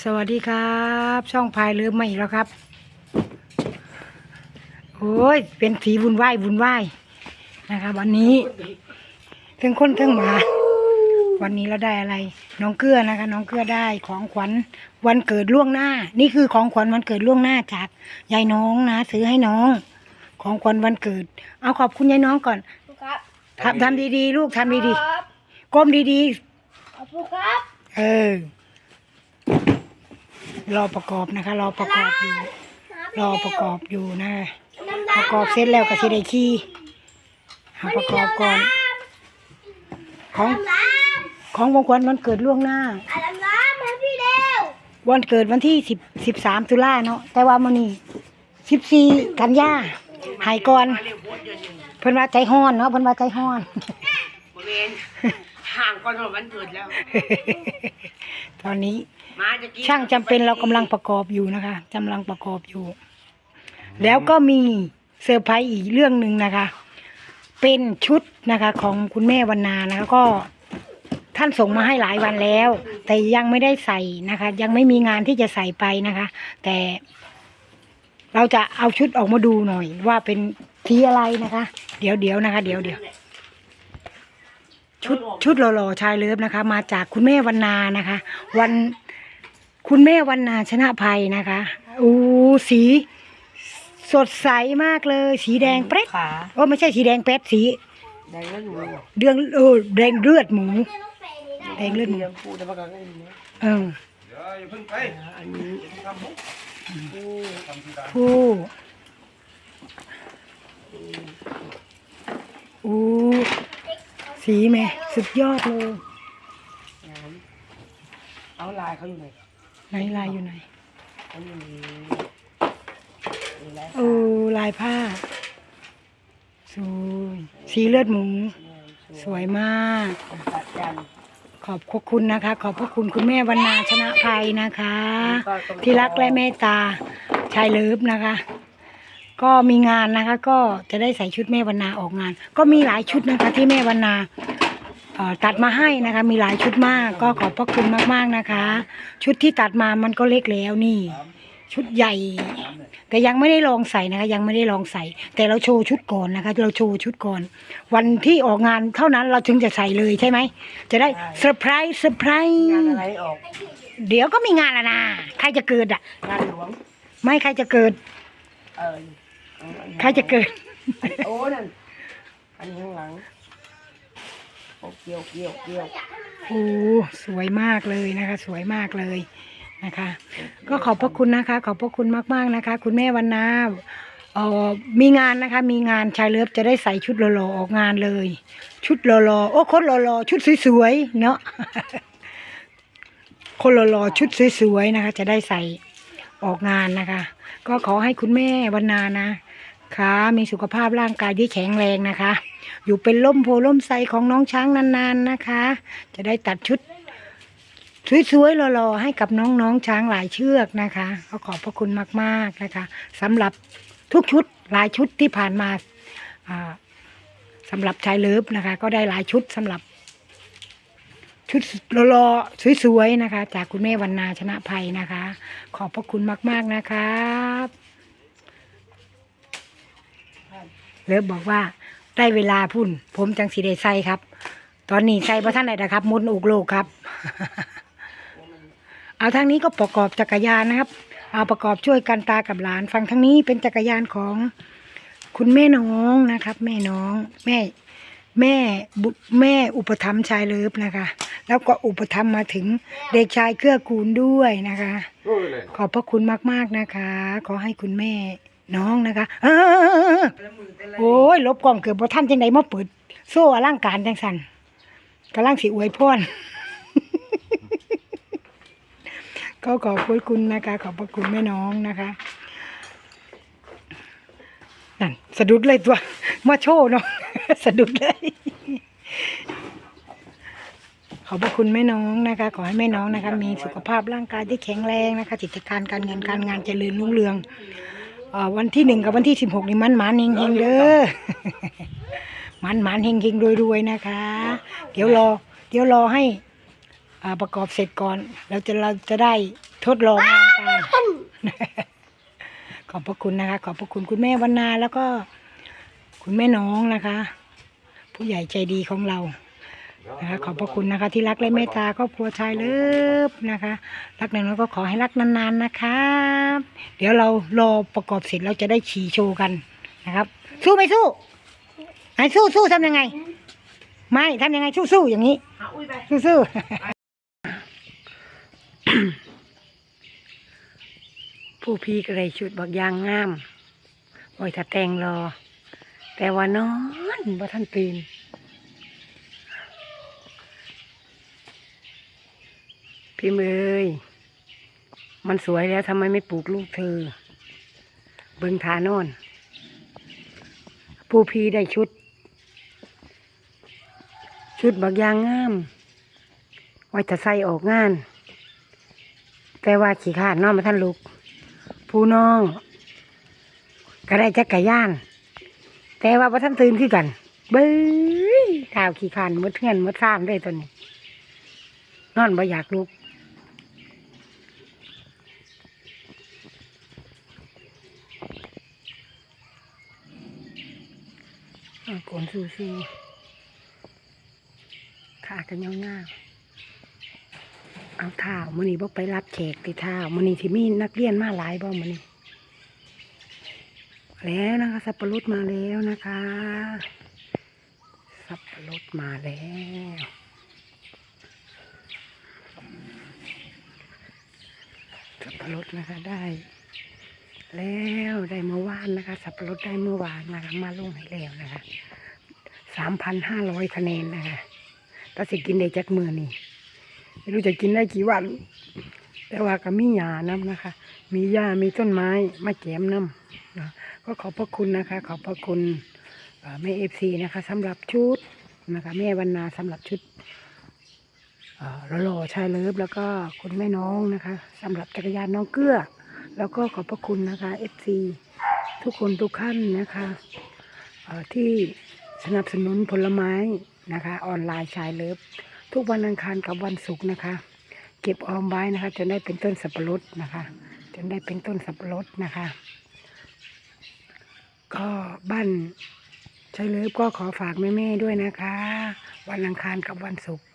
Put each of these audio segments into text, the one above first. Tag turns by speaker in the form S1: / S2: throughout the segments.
S1: สวัสดีครับ ช่องพายเรือมาอีกแล้วครับ โอ้ย เป็นสีวุ่นวายวุ่นวายนะครับวันนี้ทั้งคนทั้งหมา วันนี้เราได้อะไร น้องเกลือนะคะ น้องเกลือได้ของขวัญวันเกิดล่วงหน้า นี่คือของขวัญวันเกิดล่วงหน้าจากยายน้องนะซื้อให้น้อง ของขวัญวันเกิด เอาขอบคุณยายน้องก่อน
S2: ครับ
S1: ทำทำดีๆ ลูกทำดี
S2: ครับ
S1: ๆก้มดี
S2: ขอบคุณครับ
S1: ๆ เออ รอประกอบนะคะ รอประกอบอยู่ รอประกอบอยู่นะประกอบเสร็จแล้วก็สิได้ขี่หาประกอบก่อน ของ
S2: น้
S1: ของของขวัญวันเกิดล่วงหน้าำ
S2: อะน้ำให้พี่เร็ว
S1: วันเกิดวันที่สิบสิบสามตุลาเนาะแต่ว่ามันนี่สิบสี่กันยาหายก่อนเพิ่นว่าใจห้อนเนาะเพิ่นว่าใจห้อน
S3: บริเวณห่างก่อนวันเกิดแล้ว
S1: ตอนนี้
S3: มาจะกิน
S1: ช่างจำเป็นเรากำลังประกอบอยู่นะคะกำลังประกอบอยู่ แล้วก็มีเซอร์ไพรส์อีกเรื่องหนึ่งนะคะ เป็นชุดนะคะของคุณแม่วันนานะคะก็ท่านส่งมาให้หลายวันแล้ว แต่ยังไม่ได้ใส่นะคะ ยังไม่มีงานที่จะใส่ไปนะคะ แต่ เราจะเอาชุดออกมาดูหน่อย ว่าเป็นสีอะไรนะคะ เดี๋ยวเดี๋ยวนะคะ เดี๋ยวเดี๋ยวชุดชุดหล่อๆชายเลิฟนะคะ มาจากคุณแม่วันนานะคะ วัน คุณแม่วันนาชนะภัยนะคะอู้สี สดใสมากเลย สีแดงเป๊ะ
S3: ขา
S1: โอ้ไม่ใช่สีแดงเป๊ะสี
S3: แดงแล้วหนู
S1: เดืองเออแดงเลือดหมู
S2: เรียกน้องเฟย์นี่ได้
S1: แดงเลือดหมู
S3: เลี้ยงพูดแล้วมันก็ได้ยินไหม
S1: เออ
S3: อันนี้
S1: ผู้อู้สีแม่สุดยอดเลย
S3: น้ำเอาลายเขาอยู่ไหน
S1: ไหนลายอยู่ไหน
S3: เขาอยู่ในนี่แหละ
S1: โอ้ลายผ้าสวยสีเลือดหมู สวยมาก
S3: ตัดกัน
S1: ขอบพระคุณนะคะ ขอบพระคุณคุณแม่วรรณาชนะภัยนะคะ ที่รักและเมตตาชายเลิฟนะคะ ก็มีงานนะคะ ก็จะได้ใส่ชุดแม่วรรณาออกงาน ก็มีหลายชุดนะคะที่แม่วรรณาเอ่อ ตัดมาให้นะคะ มีหลายชุดมากก็ขอบพระคุณมากๆนะคะ ชุดที่ตัดมามันก็เล็กแล้วนี่ ชุดใหญ่ แต่ยังไม่ได้ลองใส่นะคะ ยังไม่ได้ลองใส่ แต่เราโชว์ชุดก่อนนะคะ เราโชว์ชุดก่อน วันที่ออกงานเท่านั้นเราถึงจะใส่เลยใช่ไหมจะได้เซอร์ไพรส์เซอร์ไพรงา
S3: น
S1: ส์
S3: อะไรออก
S1: เดี๋ยวก็มีงานแล้วนะใครจะเกิดอะ
S3: งานหลวง
S1: ไม่ใครจะเกิด
S3: เออ
S1: ใครจะเกิด
S3: โอ้นั่นอันนี้ข้างหลังโอ้ เกี่ยวเกี่ยวเกี่ยว
S1: โอ้สวยมากเลยนะคะ สวยมากเลยนะคะ ก็ขอบพระคุณนะคะ ขอบพระคุณมากๆนะคะ คุณแม่วันนาเอ่อมีงานนะคะ มีงานชายเลิฟจะได้ใส่ชุดหล่อๆออกงานเลย ชุดหล่อๆโอ้คนหล่อๆชุดสวยๆเนาะคนหล่อๆชุดสวยๆนะคะ จะได้ใส่ออกงานนะคะ ก็ขอให้คุณแม่วันนานะคะ มีสุขภาพร่างกายที่แข็งแรงนะคะ อยู่เป็นล่มโพล่มไทรของน้องช้างนานๆนะคะ จะได้ตัดชุดสวยๆหล่อๆให้กับน้องๆช้างหลายเชือกนะคะก็ขอบพระคุณมากๆนะคะสำหรับทุกชุดหลายชุดที่ผ่านมาอ่าสำหรับชายเลิฟนะคะ ก็ได้หลายชุดสำหรับชุดหล่อๆสวยๆนะคะ จากคุณแม่วันนาชนะภัยนะคะ ขอบพระคุณมาก ๆ นะครับเลิฟบอกว่า ได้เวลาพุ่น ผมจังสีได้ใส่ครับ ตอนนี้ใส่พระท่านไหนนะครับมุนอุกโลกครับ เอาทางนี้ก็ประกอบจักรยานนะครับ เอาประกอบช่วยกันตากับหลานฝั่งทางนี้เป็นจักรยานของคุณแม่น้องนะครับ แม่น้อง แม่แม่บุแม่อุปถัมภ์ชายเลิฟนะคะ แล้วก็อุปถัมภ์มาถึงเด็กชายเกื้อกูลด้วยนะคะ ขอบพระคุณมากๆนะคะ ขอให้คุณแม่ น้องนะคะเออโอ้ยลบกล้องเกือบพอท่านจังไดมาเปิด โซ่อลังการจังสันกำลังสิอวยพรก็ขอบพระคุณนะคะ ขอบพระคุณแม่น้องนะคะนั่นสะดุดเลยตัวมาโชว์เนาะสะดุดเลยขอบพระคุณแม่น้องนะคะ ขอให้แม่น้องนะคะ มีสุขภาพร่างกายที่แข็งแรงนะคะกิจการการเงินการงานเจริญรุ่งเรืองเอ่อ วันที่หนึ่งกับวันที่สิบหกนี่มันหมานเฮงๆเด้อมันหมานเฮงๆรวยๆนะคะ เดี๋ยวรอ เดี๋ยวรอให้อ่าประกอบเสร็จก่อนเราจะเราจะได้ทดลองงานกันขอบพระคุณนะคะ ขอบพระคุณคุณแม่วันนาแล้วก็คุณแม่น้องนะคะ ผู้ใหญ่ใจดีของเรา นะคะขอบพระคุณนะคะ ที่รักและเมตตาครอบครัวชายเลิฟนะคะ รักนานๆก็ขอให้รักนานๆนะครับเดี๋ยวเรารอประกอบเสร็จเราจะได้ขี่โชว์กันนะครับ สู้ไม่สู้ไหนสู้สู้ทำยังไง ไม่ทำยังไงสู้สู้อย่างนี้
S3: หาอุ้ยไป
S1: สู้สู้ผู้พี่ก็เลยชุดบักยางงามไว้ถ้าแต่งรอ แต่ว่านอนบ่ท่านตื่น พี่เมยมันสวยแล้วทำไมไม่ปลูกลูกเธอ เบิงทานอน ผู้พีได้ชุด ชุดบักยางงาม ไว้จะใส่ออกงาน แต่ว่าขี้ขาดนอนมาท่านลูก ผู้น้องก็ได้จักรยาน แต่ว่าพระท่านตื่นขึ้นกัน เบ้ยข่าวขี้ขานมดเทือนมดซ้ำได้ตัวนี้ นอนบ่อยากลุก โกนซูซีขากันยาวๆเอาเท้ามื้อนี้บ่ไปรับแขกที่เท้ามื้อนี้ที่มีนักเรียนมาหลายบ่มื้อนี้แล้วนะคะ สับปะรดมาแล้วนะคะ สับปะรดมาแล้วสับปะรดนะคะได้ แล้วได้เมื่อวานนะคะ สับปะรดได้เมื่อวานนะคะ มาลงให้แล้วนะคะสามพันห้าร้อยคะแนนนะคะถ้าสิกินได้จักมือนี่ไม่รู้จะกินได้กี่วัน แต่ว่าก็มีหญ้าน้ำนะคะ มีหญ้ามีต้นไม้มาแจมน้ำนะก็ขอบพระคุณนะคะ ขอบพระคุณแม่เอฟซีนะคะสำหรับชุดนะคะ แม่วรรณาสำหรับชุดเอ่อหล่อชายเลิฟแล้วก็คุณแม่น้องนะคะสำหรับจักรยานน้องเกื้อ แล้วก็ขอบพระคุณนะคะเอฟซีทุกคนทุกท่านนะคะที่สนับสนุนผลไม้นะคะ ออนไลน์ชายเลิฟทุกวันอังคารกับวันศุกร์นะคะ เก็บออมไว้นะคะ จนได้เป็นต้นสับปะรดนะคะ จนได้เป็นต้นสับปะรดนะคะ ก็บ้านชายเลิฟก็ขอฝากแม่ๆด้วยนะคะ วันอังคารกับวันศุกร์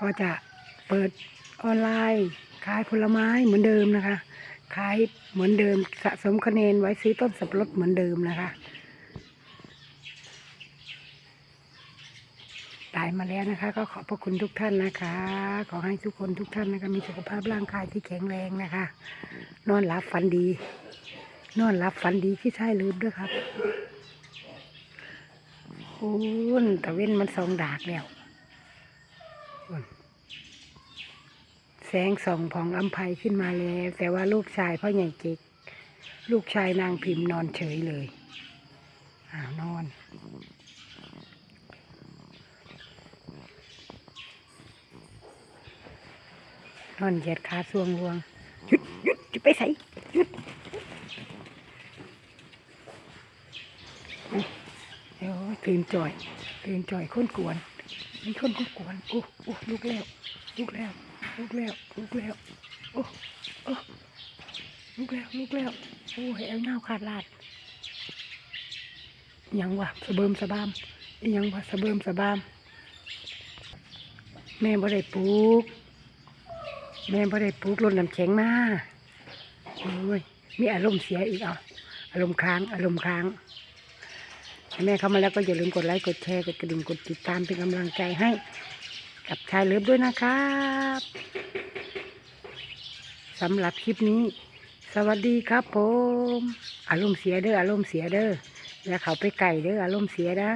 S1: ก็จะเปิดออนไลน์ขายผลไม้เหมือนเดิมนะคะ ขายเหมือนเดิมสะสมคะแนนไว้ซื้อต้นสับปะรดเหมือนเดิมนะคะได้มาแล้วนะคะ ก็ขอบพระคุณทุกท่านนะคะ ขอให้ทุกคนทุกท่านนะคะมีสุขภาพร่างกายที่แข็งแรงนะคะ นอนหลับฝันดี นอนหลับฝันดีที่ใช่ลืมด้วยครับคุณตะเว้นมันสองดากแล้วอุ่นแสงส่องผ่องลำไพขึ้นมาแล้ว แต่ว่าลูกชายพ่อใหญ่เจ๊กลูกชายนางพิมพ์นอนเฉยเลยอ้าวนอนนอนเหยียดขาสวงรวงหยุดหยุดจะไปใส่หยุดเดี๋ยวตื่นจ่อย ตื่นจ่อยคนกวนมีคนคนกวนโอ้โอ้ลุกแล้วลุกแล้ว ลุกแล้วลุกแล้วโอ้โอ้ลุกแล้วลุกแล้วโอ้เอวเน่าขาดลาดยังวะสะเบิมสะบามยังวะสะเบิมสะบาม แม่บ่ได้ปลูก แม่บ่ได้ปลูกรดน้ำแข็งมาโอ้ยมีอารมณ์เสียอีกอะอารมณ์ค้าง อารมณ์ค้างแม่เข้ามาแล้วก็อย่าลืมกดไลค์กดแชร์กดกระดิ่งกดติดตามเป็นกำลังใจให้ กับชายเลิฟด้วยนะครับสำหรับคลิปนี้ สวัสดีครับผม อารมณ์เสียเด้ออารมณ์เสียเด้ออย่าเขาไปไก่เด้ออารมณ์เสียนะ